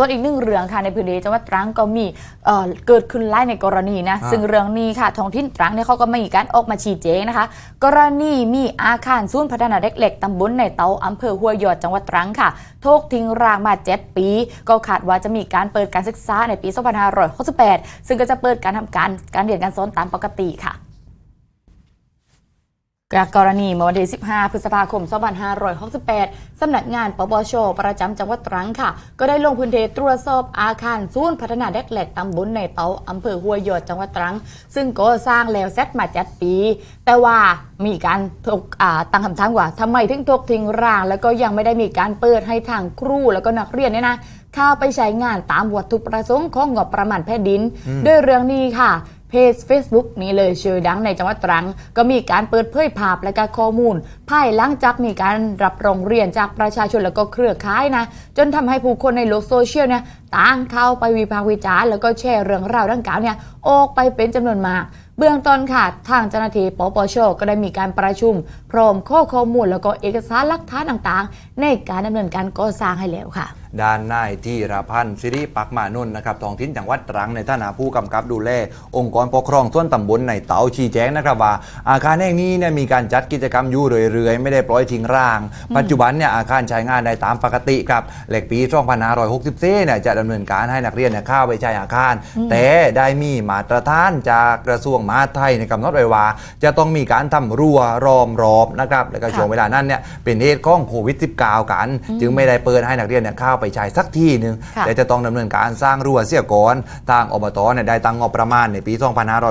ต้นอีกหนึ่งเรื่องค่ะในพื้นที่จังหวัดตรังก็มีเอ่อเกิดขึ้นไล่ในกรณีนะอ่าซึ่งเรื่องนี้ค่ะท้องถิ่นตรังเนี่ยเขาก็มีการออกมาชี้แจงนะคะ กรณีมีอาคารศูนย์พัฒนาเด็กเล็กตำบลในเตาอำเภอห้วยยอดจังหวัดตรังค่ะโทกทิ้งร้างมา 7 ปี ก็คาดว่าจะมีการเปิดการศึกษาในปี 2568 ซึ่งก็จะเปิดการทำการการเรียนการสอนตามปกติค่ะ จากกรณีเมื่อวันที่ 15 พฤษภาคม 2568 สำนักงานปปช ประจำจังหวัดตรังค่ะ ก็ได้ลงพื้นที่ตรวจสอบอาคารศูนย์พัฒนาเด็กเล็กตำบลในเตาอำเภอห้วยยอดจังหวัดตรัง ซึ่งก็สร้างแล้วเสร็จมาจัดปี แต่ว่ามีการถกอ่าตั้งคำถามว่าทำไมถึงทกทิ้งร่าง แล้วก็ยังไม่ได้มีการเปิดให้ทางครูแล้วก็นักเรียนเนี่ยนะเข้าไปใช้งานตามวัตถุประสงค์ของงบประมาณแผ่นดิน ด้วยเรื่องนี้ค่ะ เพจ Facebook นี้เลยชื่อดังในจังหวัดตรัง ก็มีการเปิดเผยภาพและก็ข้อมูล ภายหลังจากมีการรับรองเรียนจากประชาชนแล้วก็เครือข่ายนะ จนทำให้ผู้คนในโลกโซเชียลเนี่ยต่างเข้าไปวิพากษ์วิจารณ์แล้วก็แชร์เรื่องราวดังกล่าวเนี่ยออกไปเป็นจำนวนมากเบื้องต้นค่ะ ทางเจ้าหน้าที่ปปช ก็ได้มีการประชุม พร้อมข้อข้อมูลแล้วก็เอกสารหลักฐานต่างๆ ในการดำเนินการก่อสร้างให้แล้วค่ะ ด้านนายที่รพันธ์สิริปักมานนท์นะครับท้องถิ่นจังหวัดตรังในฐานะผู้กำกับดูแลองค์กรปกครองส่วนตำบลในเตาชี้แจงนะครับว่า อาคารแห่งนี้เนี่ยมีการจัดกิจกรรมอยู่เรื่อยๆ ไม่ได้ปล่อยทิ้งร่าง ปัจจุบันเนี่ยอาคารใช้งานได้ตามปกติครับเหล็กปี2564เนี่ยจะดำเนินการให้นักเรียนเนี่ยเข้าไปใช้อาคาร แต่ได้มีมาตรฐานจากกระทรวงมหาดไทยในกำหนดไว้ว่า จะต้องมีการทำรั้วรอมรอบนะครับแล้วก็ช่วงเวลานั้นเนี่ยเป็นเหตุของโควิด -19 กัน จึงไม่ได้เปิดให้นักเรียนเนี่ยเข้าไปใช้สักที่หนึ่งค่ะแต่จะต้องดำเนินการสร้างรั้วเสียก่อนทางอบตเนี่ยได้ตั้งงบประมาณในปี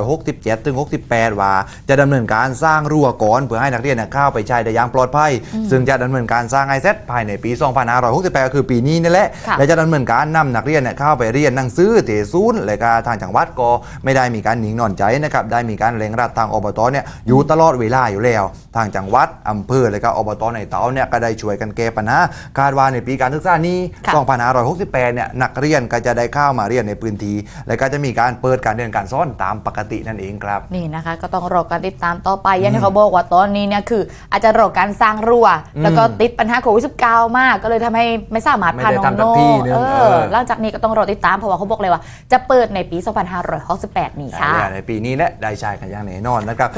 2567ถึง68 ว่า จะดำเนินการสร้างรั้วก่อนเพื่อให้นักเรียนเนี่ยเข้าไปใช้ได้อย่างปลอดภัย ซึ่งจะดำเนินการสร้างไอเซตภายในปี 2568ก็คือปีนี้นี่แหละค่ะ และจะดำเนินการนำนักเรียนเนี่ยเข้าไปเรียนหนังสือเตศูนย์และก็ทางจังหวัดก็ไม่ได้มีการหนิงนอนใจนะครับได้มีการเร่งรัดทางอบตเนี่ยอยู่ตลอดเวลาอยู่แล้ว ทางจังหวัดอำเภอและก็อบตในเตาเนี่ยก็ได้ช่วยกันแก้ปัญหาคาดว่าในปีการศึกษานี้ค่ะ2568เนี่ยนักเรียนก็จะได้เข้ามาเรียนในพื้นที่และก็จะมีการเปิดการเรียนการสอนตามปกตินั่นเองครับนี่นะคะก็ต้องรอการติดตามต่อไปอย่างที่เขาบอกว่าตอนนี้เนี่ยคืออาจจะรอการสร้างรั้วแล้วก็ติดปัญหาโควิด19มาก ก็เลยทำให้ไม่สามารถพาไม่ได้น้องทำสัโน่กที่หนึ่งเอเอออหลังจากนี้ก็ต้องรอติดตามเพราะว่าเขาบอกเลยว่า จะเปิดในปี 2568 นี้ค่ะในปีนี้แหละได้ใช้กันอย่างแน่นอนนะครับ